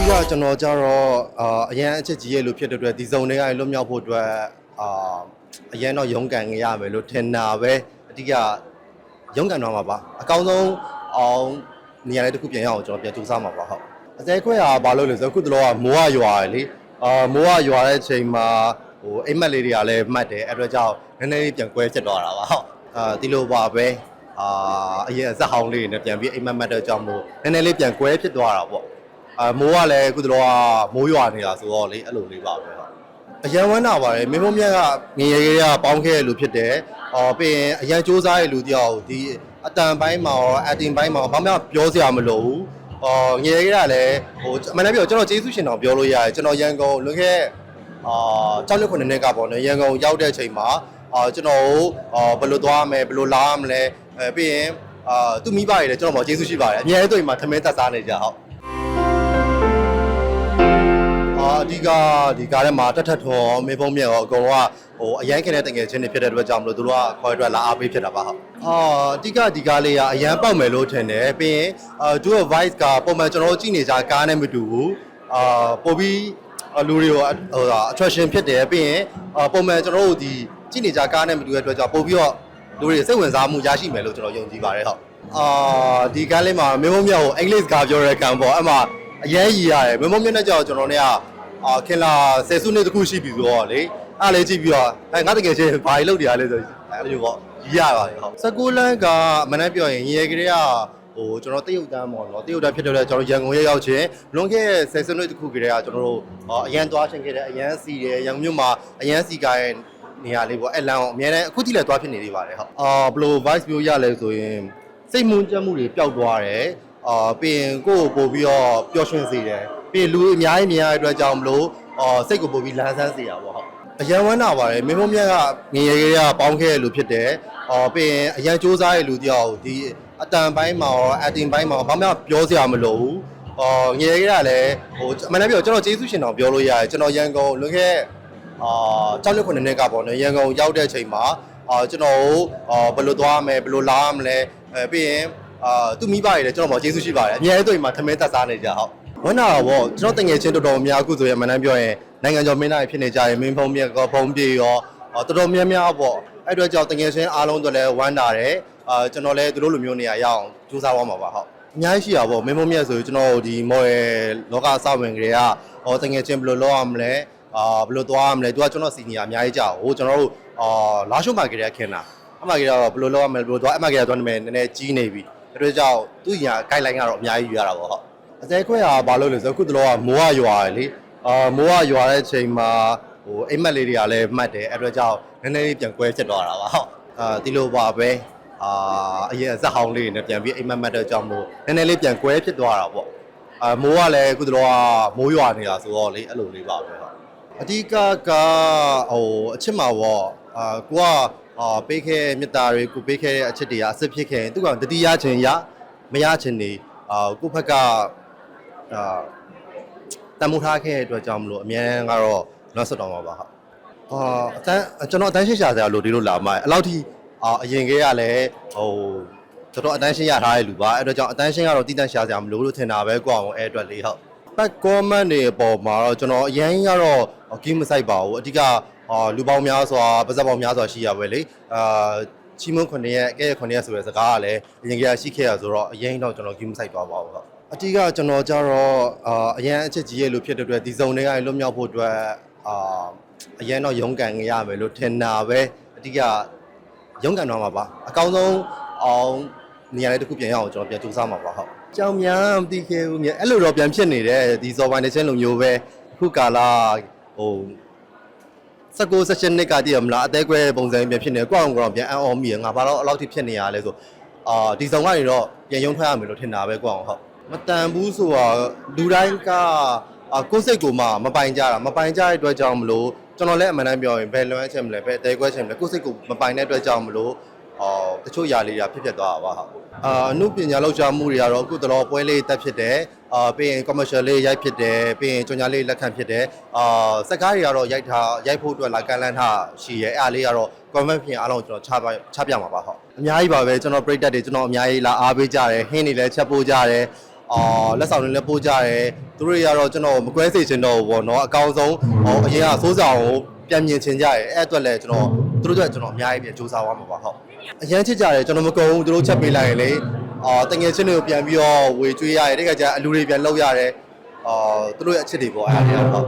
ဒီကကျွန်တော်ကြတော့အာအရန်အချက်ကြီးရဲ့လို့ဖြစ်တဲ့အတွက်ဒီဇုံတွေကလွတ်မြောက်ဖို့အတွက်အာအရန်တော့ရုန်းကန်ရမယ်လို့ထင်တာပဲအဓိကရုန်းကန်တော့မှာပါအကောင်းဆုံးအောင်နေရာလေးတစ်ခုပြန်ရအောင်ကျွန်တော်ပြန်ကြိုးစားမှာပါဟုတ်အစဲခွဲကဘာလို့လဲဆိုတော့အခုတလောကမိုးကရွာတယ်လေအာမိုးကရွာတဲ့အချိန်မှာဟိုအိမ်မက်လေးတွေကလည်းမှတ်တယ်အဲ့အတွက်ကြောင့်နည်းနည်းလေးပြန်ကွဲဖြစ်သွားတာပါဟုတ်အာဒီလိုပါပဲအာအရင်အဆက်ဟောင်းလေးတွေနဲ့ပြန်ပြီးအိမ်မက်မှတ်တဲ့ကြောင့်မို့နည်းနည်းလေးပြန်ကွဲဖြစ်သွားတာပေါ့ အာမိုးကလည်းအခုတော့မိုးရွာနေတာဆိုတော့လေအဲ့လိုလေးပါပဲဟုတ်အရန်ဝမ်းတာပါတယ်မင်းမမြတ်ကငရေရေကပေါင်းခဲ့ရလို့ဖြစ်တယ်အော်ပြီးရင်အရန်စူးစားရလူတယောက်ဒီအတန်ပိုင်းမှာရောအတင်ပိုင်းမှာရောဘာမှပြောစရာမလိုဘူးအော်ငရေရေကလည်းဟိုအမှန်တမ်းပြောကျွန်တော်ကျေးဇူးရှင်တော်ပြောလို့ရတယ်ကျွန်တော်ရန်ကုန်လွန်ခဲ့အာကြောက်ရွံ့ခုနှစ်နှစ်ကပေါ့နော်ရန်ကုန်ရောက်တဲ့အချိန်မှာအာကျွန်တော်ကိုအာဘယ်လိုသွားမလဲဘယ်လိုလာမလဲအဲပြီးရင်အာသူမိဘတွေလည်းကျွန်တော်ပေါ်ကျေးဇူးရှိပါတယ်အများကြီးတွေ့မှာသမင်းသက်စားနေကြဟုတ် ဓိကဒီကားထဲမှာတက်ထက်ထွန်ရောမေဖုံးမြက်ရောအကုန်လုံးကဟိုအရန်ခင်တဲ့တငယ်ချင်းတွေဖြစ်တဲ့အတွက်ကြောင့်မလို့သူတို့ကခေါ်ရအတွက်လာအားပေးဖြစ်တာပါဟုတ်အာအဓိကဒီကားလေးကအရန်ပေါက်မယ်လို့ထင်တယ်ပြီးရင်အာ dual voice ကပုံမှန်ကျွန်တော်တို့ကြည့်နေကြကားနဲ့မတူဘူးအာပို့ပြီးအာလူတွေကိုဟိုဟာ attraction ဖြစ်တယ်ပြီးရင်အာပုံမှန်ကျွန်တော်တို့ဒီကြည့်နေကြကားနဲ့မတူတဲ့အတွက်ကြောင့်ပို့ပြီးတော့လူတွေစိတ်ဝင်စားမှုရရှိမယ်လို့ကျွန်တော်ယုံကြည်ပါတယ်ဟုတ်အာဒီကားလေးမှာမေဖုံးမြက်ကိုအင်္ဂလိပ်စကားပြောတဲ့ကံပေါ့အဲ့မှာအရန်ရည်ရတယ်မေဖုံးမြက်နဲ့ကြောင့်ကျွန်တော်တို့က အာခင်လာဆယ်စုနှစ်တခုရှိပြီဆိုတော့လေအားလေးကြည့်ပြီးတော့အဲငါတကယ်ချင်းဘာကြီးလုပ်နေရလဲဆိုအဲလိုပေါ့ရရပါတယ်ဟုတ်စကူလန်ကမနေ့ပြောရင်ရေကလေးကဟိုကျွန်တော်တရုတ်တန်းပေါ့နော်တရုတ်တန်းဖြစ်တဲ့ကျွန်တော်ရန်ကုန်ရောက်ရောက်ချင်းလွန်ခဲ့တဲ့ဆယ်စုနှစ်တခုကလေးကကျွန်တော်တို့အရန်သွားချင်းခဲ့တဲ့အရန်စီတယ်ရန်ကုန်မြို့မှာအရန်စီကိုင်းနေရာလေးပေါ့အဲ့လမ်းကိုအများနဲ့အခုကြည့်လဲသွားဖြစ်နေသေးပါတယ်ဟုတ်အာဘလို vice view ရလဲဆိုရင်စိတ်မွန်းကြက်မှုတွေပျောက်သွားတယ်အာပြီးရင်ကိုယ့်ကိုပို့ပြီးတော့ပျော်ရွှင်စေတယ် ပြီးရင်လူအများကြီးမြင်ရတဲ့အတွက်ကြောင့်မလို့အော်စိတ်ကိုပို့ပြီးလန်းဆန်းစေရပါပေါ့ဟုတ်အရန်ဝမ်းတာပါတယ်မင်းမမြတ်ကငရေရေကပေါင်းခဲ့ရလို့ဖြစ်တယ်အော်ပြီးရင်အရန်စူးစားရလူတယောက်ဒီအတန်ပိုင်းမှာရောအတင်ပိုင်းမှာရောဘာမှပြောစရာမလိုဘူးအော်ငရေရေကလည်းဟိုအမှန်တမ်းပြောကျွန်တော်ကျေးဇူးရှင်တော်ပြောလို့ရတယ်ကျွန်တော်ရန်ကုန်လွန်ခဲ့အာကြောက်ရွံ့ခုနှစ်နှစ်ကပေါ့နော်ရန်ကုန်ရောက်တဲ့အချိန်မှာအာကျွန်တော်ကိုအာဘယ်လိုသွားမလဲဘယ်လိုလာမလဲအဲပြီးရင်အာသူမိဘတွေလည်းကျွန်တော်ပေါ်ကျေးဇူးရှိပါတယ်အများကြီးတွေ့မှာသမင်းသက်စားနေကြဟုတ် ဝမ်းနာတော့ကျွန်တော်တငယ်ချင်းတော်တော်များအခုဆိုရင်အမှန်တမ်းပြောရင်နိုင်ငံကျော်မင်းသားဖြစ်နေကြရင်မင်းဖုံးမြက်ကဖုံးပြေရောအာတော်တော်များများပေါ့အဲ့အတွက်ကြောင့်တငယ်ချင်းအားလုံးတို့လည်းဝမ်းနာတယ်အာကျွန်တော်လည်းသူတို့လိုမျိုးနေရာရအောင်ကြိုးစားသွားမှာပါဟုတ်အများကြီးရှိတာပေါ့မင်းဖုံးမြက်ဆိုရင်ကျွန်တော်ဒီမော်ရယ်လောကအစဝင်ကလေးကဟောတငယ်ချင်းဘယ်လိုလုပ်ရမလဲအာဘယ်လိုသွားရမလဲသူကကျွန်တော်စီနီယာအများကြီးကြာဟိုကျွန်တော်တို့အာလာရှုမာကလေးကခင်တာအမှကြီးတော့ဘယ်လိုလုပ်ရမလဲဘယ်လိုသွားအမှကြီးကတော့နည်းနည်းနည်းကြီးနေပြီအဲ့အတွက်ကြောင့်သူ့ညာ guideline ကတော့အများကြီးယူရတာပေါ့ဟုတ် အစဲခွဲကဘာလို့လဲဆိုတော့အခုတလောကမိုးကရွာတယ်လေအာမိုးကရွာတဲ့အချိန်မှာဟိုအိမ်မက်လေးတွေကလည်းမှတ်တယ်အဲ့အတွက်ကြောင့်နည်းနည်းလေးပြန်ကွဲဖြစ်သွားတာပါဟုတ်အာဒီလိုပါပဲအာအရင်အဆက်ဟောင်းလေးတွေနဲ့ပြန်ပြီးအိမ်မက်မှတ်တဲ့ကြောင့်မို့နည်းနည်းလေးပြန်ကွဲဖြစ်သွားတာပေါ့အာမိုးကလည်းအခုတလောကမိုးရွာနေတာဆိုတော့လေအဲ့လိုလေးပါပဲဟုတ်အဓိကကဟိုအချစ်မှာပေါ့အာကိုကအာပေးခဲ့မြတ်တာတွေကိုပေးခဲ့တဲ့အချစ်တွေကအစစ်ဖြစ်ခဲ့ရင်သူကတတိယချင်းရမရချင်းနေအာကိုဖက်က အာတမိုးထားခဲ့တဲ့အတွက်ကြောင့်မလို့အများန်းကတော့နောက်ဆက်တော်မှာပါဟုတ်အာအတန်းကျွန်တော်အတန်းရှင်းရှာစရာလို့ဒီလိုလာမှာအဲ့လောက်ထိအာအရင်ကရလည်းဟိုတော်တော်အတန်းရှင်းရထားတဲ့လူပါအဲ့အတွက်ကြောင့်အတန်းရှင်းကတော့တည်တံ့ရှာစရာမလိုလို့ထင်တာပဲကိုအောင်အဲ့အတွက်လေးဟုတ် back comment တွေအပေါ်မှာတော့ကျွန်တော်အရင်ကတော့ game မဆိုင်ပါဘူးအဓိကအာလူပေါင်းများစွာပါဇက်ပေါင်းများစွာရှိရပဲလေအာချီမွန်းခွန်ရက်အကဲရခွန်ရက်ဆိုတဲ့စကားကလည်းအရင်ကရှိခဲ့ရဆိုတော့အရင်တော့ကျွန်တော် game မဆိုင်သွားပါဘူးဟုတ် အဓိကကျွန်တော်ကြတော့အာအရင်အချက်ကြီးရဲ့လို့ဖြစ်တဲ့အတွက်ဒီဇုံတွေကလွတ်မြောက်ဖို့အတွက်အာအရင်တော့ရုန်းကန်ရမယ်လို့ထင်တာပဲအဓိကရုန်းကန်တော့မှာပါအကောင်းဆုံးအောင်နေရာလေးတစ်ခုပြန်ရအောင်ကျွန်တော်ပြန်ကြိုးစားမှာပါဟုတ်ကြောင်များမသိခဲ့ဘူးမြအဲ့လိုတော့ပြန်ဖြစ်နေတယ်ဒီဇော်ပိုင်းတစ်ချက်လိုမျိုးပဲအခုကာလာဟို19 session နှစ်ကတည်းကမလားအသေးကွဲပုံစံပြန်ဖြစ်နေကိုအောင်ကောင်ပြန်အံ့ဩမိရငါဘာလို့အလောက်ထိဖြစ်နေရလဲဆိုအာဒီဆောင်ကနေတော့ပြန်ရုံထွက်ရမယ်လို့ထင်တာပဲကိုအောင်ဟုတ် မတန်ဘူးဆိုတာလူတိုင်းကအာကိုယ်စိတ်ကိုမှမပိုင်ကြတာမပိုင်ကြတဲ့အတွက်ကြောင့်မလို့ကျွန်တော်လည်းအမှန်တမ်းပြောရင်ဘယ်လွမ်းချက်မလဲဘယ်အသေးကွဲချက်မလဲကိုယ်စိတ်ကိုမပိုင်တဲ့အတွက်ကြောင့်မလို့အော်တချို့ຢာလေးတွေဖြစ်ဖြစ်သွားတာပါဟုတ်အာအမှုပညာလောက်ချမှုတွေကတော့အခုတော်ပွဲလေးတက်ဖြစ်တယ်အာပြီးရင် commercial လေးရိုက်ဖြစ်တယ်ပြီးရင်ကြော်ညာလေးလက်ခံဖြစ်တယ်အာစက်ကားတွေကတော့ရိုက်ထားရိုက်ဖို့အတွက်လာကန်လန်းထားရှိရဲအဲ့အားလေးကတော့ comment ပြင်အားလုံးကျွန်တော်ချပါချပြမှာပါဟုတ်အများကြီးပါပဲကျွန်တော်ပြိတက်တွေကျွန်တော်အများကြီးလာအားပေးကြတယ်ဟင်းတွေလည်းချက်ပို့ကြတယ် အာလက်ဆောင်တွေလည်းပို့ကြတယ်သူတို့တွေကတော့ကျွန်တော်မကွဲစေချင်တော့ဘူးပေါ့နော်အကောင်းဆုံးဟိုအရင်ကစိုးဆောင်ကိုပြန်မြင်ချင်ကြတယ်အဲ့အတွက်လည်းကျွန်တော်သူတို့တို့ကျွန်တော်အများကြီးပြန်စူးစမ်းသွားမှာပါဟုတ်အရန်ချစ်ကြတယ်ကျွန်တော်မကုန်ဘူးသူတို့ချက်ပေးလိုက်ရင်လေအာတငယ်ချင်းတွေကိုပြန်ပြီးတော့ဝေကျွေးရတယ်တကယ်ကြအလူတွေပြန်လောက်ရတယ်အာသူတို့ရဲ့အချစ်တွေပေါ့အဲ့ဒါတွေဟုတ်